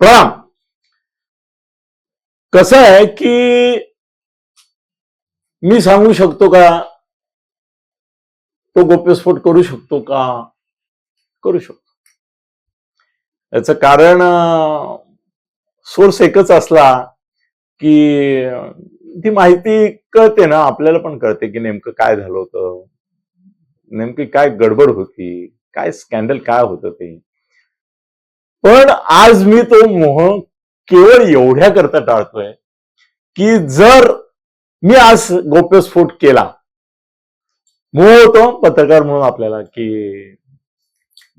प्रणाम कसं आहे की मी सांगू शकतो का? तो गोप्यस्फोट करू शकतो का? करू शकतो. याचं कारण सोर्स एकच असला की ती माहिती कळते ना आपल्याला पण कळते की नेमकं काय झालं होतं. नेमकी काय गडबड होती काय स्कॅन्डल काय होतं ते. पण आज मी तो मोह केवळ एवढ्या करता टाळतोय की जर मी आज गोप्यस्फोट केला मोह होतो पत्रकार म्हणून आपल्याला की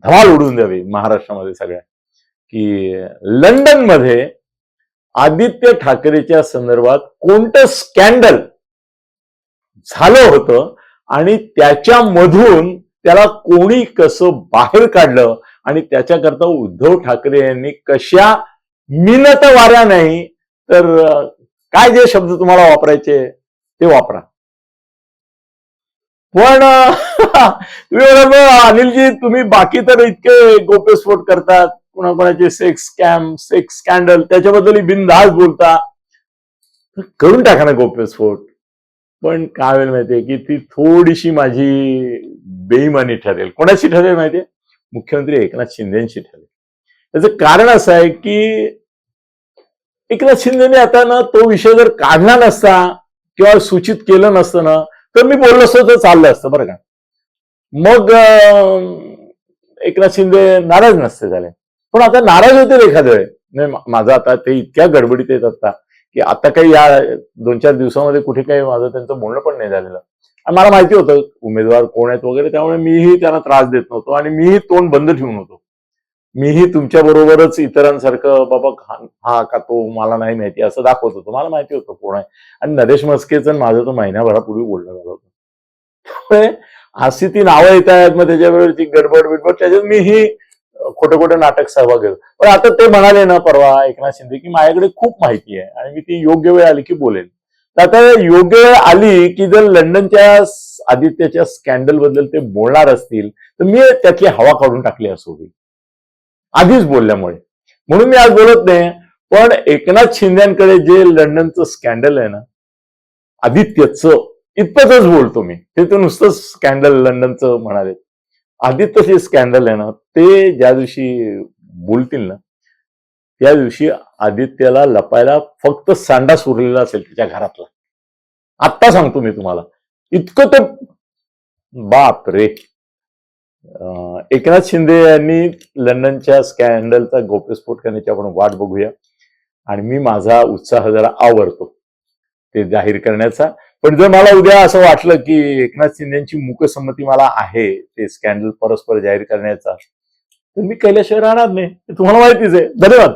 धमाल उडून द्यावी महाराष्ट्रामध्ये सगळ्या की लंडनमध्ये आदित्य ठाकरेच्या संदर्भात कोणतं स्कॅन्डल झालं होतं आणि त्याच्यामधून त्याला कोणी कसं बाहेर काढलं आणि त्याच्याकरता उद्धव ठाकरे यांनी कशा मिनत वाऱ्या नाही तर काय जे शब्द तुम्हाला वापरायचे ते वापरा. पण तुम्ही अनिलजी तुम्ही बाकी तर इतके गोप्यस्फोट करतात कोणाकोणाचे सेक्स स्कॅम सेक्स स्कॅन्डल त्याच्याबद्दल बिनधास बोलता. करून टाका ना गोप्यस्फोट पण काय होईल माहितीये की ती थोडीशी माझी बेईमानी ठरेल. कोणाशी ठरेल माहितीये? मुख्यमंत्री एकनाथ शिंदेशी ठरले. त्याचं कारण असं आहे की एकनाथ शिंदेने आता ना तो विषय जर काढला नसता किंवा सूचित केलं नसतं ना तर मी बोललो असतो तर चाललं असतं बरं का. मग एकनाथ शिंदे नाराज नसते झाले. पण आता नाराज होते एखाद्या वेळे. नाही, माझं आता ते इतक्या गडबडीत येत आता की आता काही या दोन चार दिवसामध्ये कुठे काही माझं त्यांचं बोलणं पण नाही झालेलं. मला माहिती होतं उमेदवार कोण आहेत वगैरे त्यामुळे मीही त्यांना त्रास देत नव्हतो आणि मीही तोंड बंद ठेवून होतो. मीही तुमच्या बरोबरच इतरांसारखं बाबा हा- का तो? मला नाही माहिती असं दाखवत होतो. मला माहिती होतं कोण आहे. आणि नरेश मस्केचं माझं तर महिन्याभरापूर्वी बोलणं झालं होतं. त्यामुळे अशी ती नावं येत आहेत मग त्याच्याबरोबरची गडबड बिडबड त्याच्यात मीही खोटं खोटं नाटक सहभाग घेतो पण आता ते म्हणाले ना परवा एकनाथ शिंदे की माझ्याकडे खूप माहिती आहे आणि मी ती योग्य वेळ आली की बोलेन. तर आता योग्य वेळ आली की जर लंडनच्या आदित्यच्या आदित्याच्या स्कॅन्डलबद्दल ते बोलणार असतील तर मी त्यातली हवा काढून टाकली असो होईल आधीच बोलल्यामुळे. म्हणून मी आज बोलत नाही पण एकनाथ शिंद्यांकडे जे लंडनचं स्कॅन्डल आहे ना आदित्यचं इतपतच बोलतो मी. ते तर नुसतंच स्कॅन्डल लंडनचं म्हणाले. आदित्य जे स्कॅन्डल आहे ना ते ज्या दिवशी बोलतील ना त्या दिवशी आदित्यला लपायला फक्त सांडास उरलेला असेल त्याच्या घरातला. आत्ता सांगतो मी तुम्हाला. इतकं ते बाप रे. एकनाथ शिंदे यांनी लंडनच्या स्कॅन्डलचा गोप्यस्फोट करण्याची आपण वाट बघूया. आणि मी माझा उत्साह जरा आवरतो ते जाहीर करण्याचा. पण जर मला उद्या असं वाटलं की एकनाथ शिंदेची मुकसंमती मला आहे ते स्कॅन्डल परस्पर जाहीर करण्याचा तर मी कैलाशिवाय राहणार नाही. तुम्हाला माहितीच आहे. धन्यवाद.